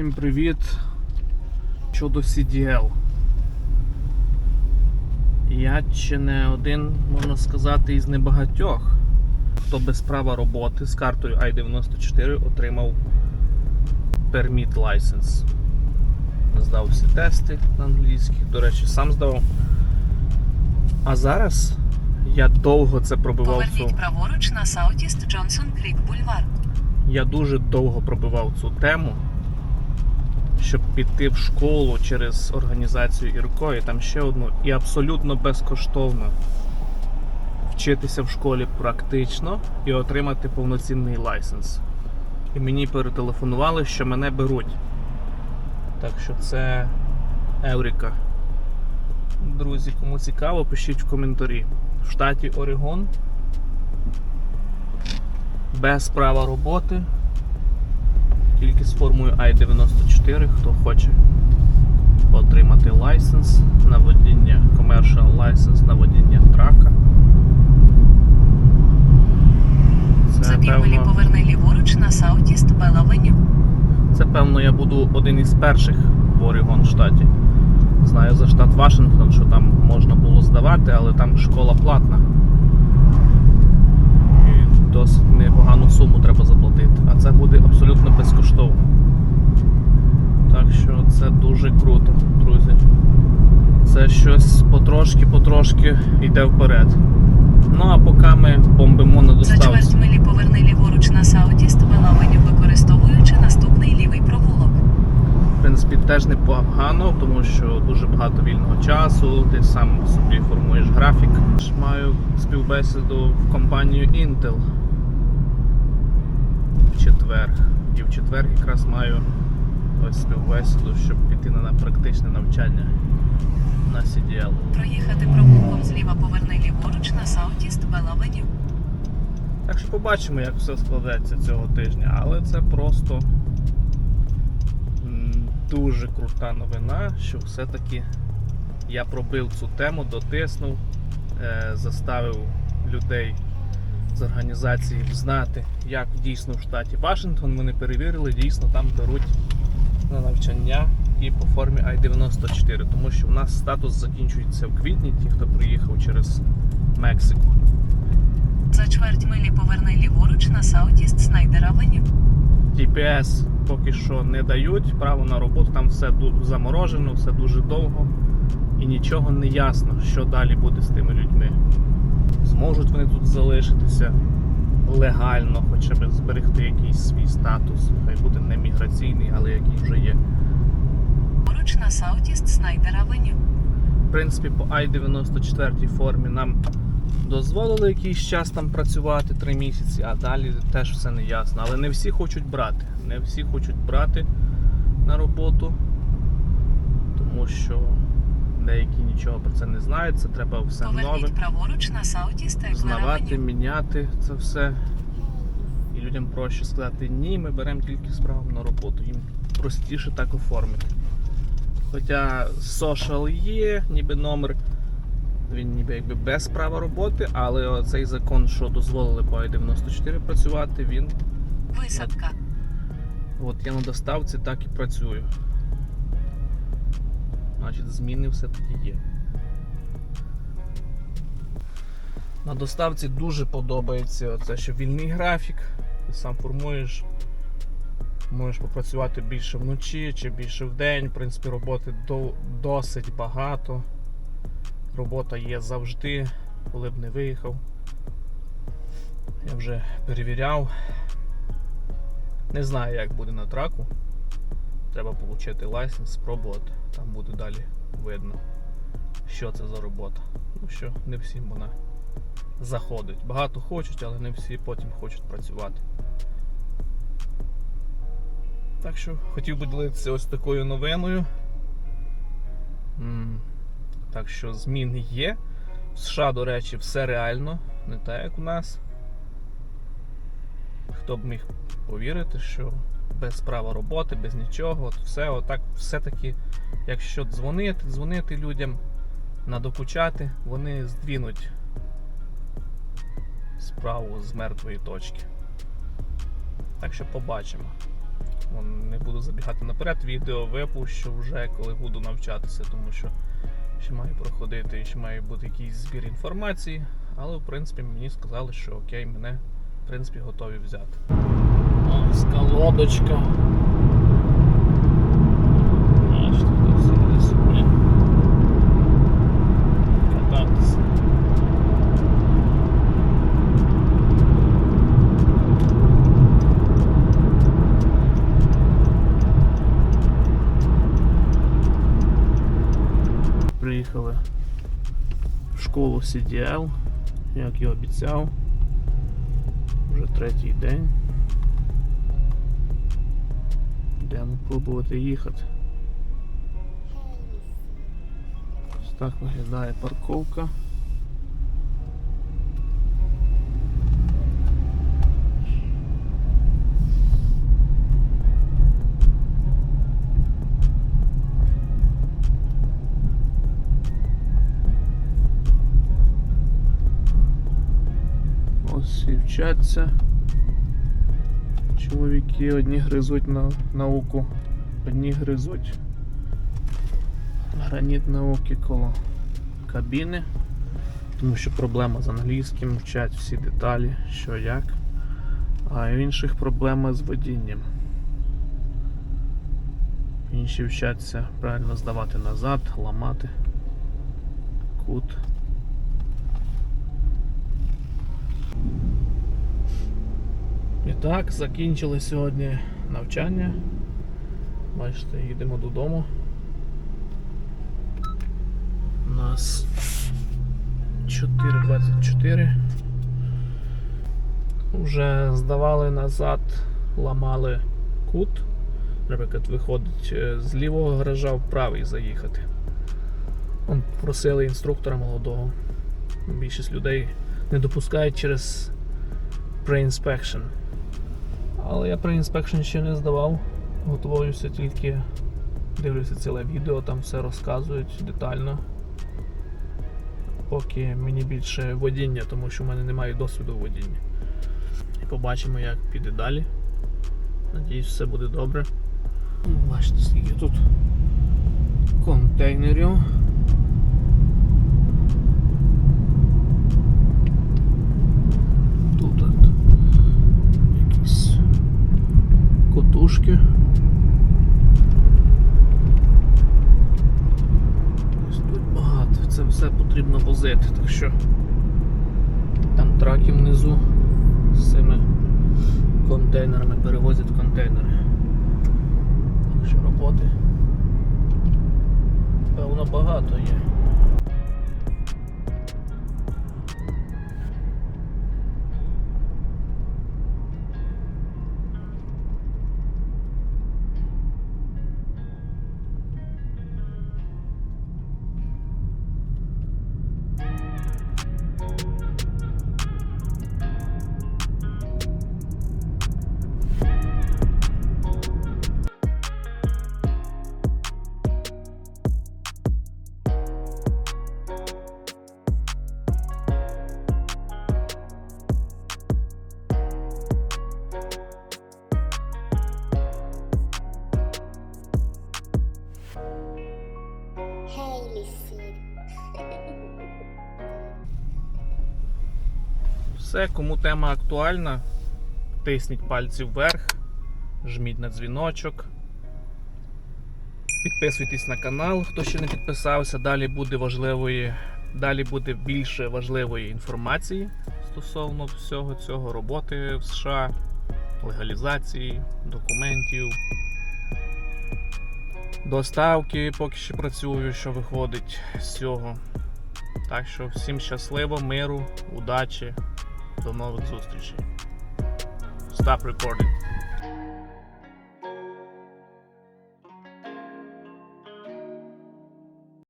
Всім привіт! Щодо CDL. Я чи не один, можна сказати, із небагатьох, хто без права роботи з картою I-94 отримав Permit License. Здав всі тести на англійській, до речі, сам здавав. А зараз я довго це пробивав. Поверніть праворуч на Саутіст Джонсон Крік Бульвар. Я дуже довго пробивав цю тему, щоб піти в школу через організацію Ірко і там ще одну, і абсолютно безкоштовно вчитися в школі практично і отримати повноцінний лайсенс. І мені перетелефонували, що мене беруть. Так що це Евріка. Друзі, кому цікаво, пишіть в коментарі. В штаті Орегон без права роботи. Тільки з формою I-94, хто хоче отримати лайсенс на водіння, commercial license на водіння трака. За певно, поверни ліворуч на Саутіст Белавеню. це певно я буду один із перших в Орегон штаті. Знаю за штат Вашингтон, що там можна було здавати, але там школа платна. І досить непогану суму треба заплатити. А це буде абсолютно безкоштовно. Так що це дуже круто, друзі. Це щось потрошки-потрошки йде вперед. Ну а поки ми бомбимо на За доставці. чверть милі поверни ліворуч на Саутіст Белавеню, використовуючи наступний лівий провулок. В принципі, теж непогано, тому що дуже багато вільного часу, ти сам собі формуєш графік. Маю співбесіду в компанію Intel в четвер. І в четвер якраз маю ось співбесіду, щоб піти на практичне навчання на CDL. Проїхати провулком зліва поверни ліворуч на Саутіст Белавеню. Так що побачимо, як все складеться цього тижня, але це просто дуже крута новина, що все-таки я пробив цю тему, дотиснув, е, заставив людей з організації знати, як дійсно в штаті Вашингтон. Вони перевірили, дійсно там беруть на навчання і по формі I-94, тому що у нас статус закінчується в квітні, ті, хто приїхав через Мексику. За чверть милі поверни ліворуч на Саутіст Снайдер Авеню. TPS поки що не дають право на роботу, там все заморожено, все дуже довго і нічого не ясно, що далі буде з тими людьми. Зможуть вони тут залишитися легально, хоча б зберегти якийсь свій статус, хай буде не міграційний, але який вже є. Поруч на Саутіст Снайдер Авеню. В принципі, по I-94 формі нам дозволили якийсь час там працювати 3 місяці, а далі теж все не ясно. Але не всі хочуть брати. Не всі хочуть брати на роботу, тому що деякі нічого про це не знають. Це треба все нове праворуч на Саутіст знавати, міняти це все. І людям проще сказати ні, ми беремо тільки з правом на роботу. Їм простіше так оформити. Хоча social є, ніби номер, він ніби якби без права роботи, але цей закон, що дозволили по I-94 працювати, він Висадка. От я на доставці так і працюю. Значить, зміни все-таки є. На доставці дуже подобається це, що вільний графік. Ти сам формуєш. Можеш попрацювати більше вночі чи більше вдень. В принципі, роботи до, досить багато. Робота є завжди, коли б не виїхав. Я вже перевіряв. Не знаю, як буде на траку. Треба отримати лайсенс, спробувати. Там буде далі видно, що це за робота. Ну що, не всім вона заходить. Багато хочуть, але не всі потім хочуть працювати. Так що хотів би ділитися ось такою новиною. Так що зміни є. В США, до речі, все реально, не так як у нас. Хто б міг повірити, що без права роботи, без нічого, от все отак, все-таки, якщо дзвонити, дзвонити людям, надокучати, вони здвінуть справу з мертвої точки. Так що побачимо. Не буду забігати наперед, відео випущу вже коли буду навчатися, тому що ще має проходити, ще має бути якийсь збір інформації. Але в принципі мені сказали, що окей, мене в принципі готові взяти. Ось колодочка. Бачите, тут сидить собі. Кататися. Приїхали в школу CDL, як і обіцяв. Вже третій день. Будемо пробувати їхати. Ось так виглядає парковка. Ось. Чоловіки одні гризуть на науку, одні гризуть граніт науки коло кабіни, тому що проблема з англійським, вчать всі деталі, що як, а в інших проблема з водінням. Інші вчаться правильно здавати назад, ламати кут. Так, закінчили сьогодні навчання. Бачите, їдемо додому. У нас 4.24. Вже здавали назад, ламали кут. Наприклад, виходить е, з лівого гаража в правий заїхати. Просили інструктора молодого. Більшість людей не допускають через pre-inspection. Але я pre-inspection ще не здавав. Готуюся тільки дивлюся ціле відео, там все розказують детально. Поки мені більше водіння, тому що в мене немає досвіду водіння. І побачимо, як піде далі. Надіюсь, все буде добре. Бачите, скільки тут контейнерів. Тут от якісь котушки. Ось тут багато. Це все потрібно возити, так що там траки внизу з цими контейнерами перевозять контейнери. Так що роботи певно багато є. Все, кому тема актуальна, тисніть пальці вверх, жміть на дзвіночок. Підписуйтесь на канал, хто ще не підписався. Далі буде важливої, далі буде більше важливої інформації стосовно всього цього роботи в США, легалізації, документів. Доставки поки що працюю, що виходить з цього. Так що всім щасливо, миру, удачі. До нових зустрічей. Stop recording.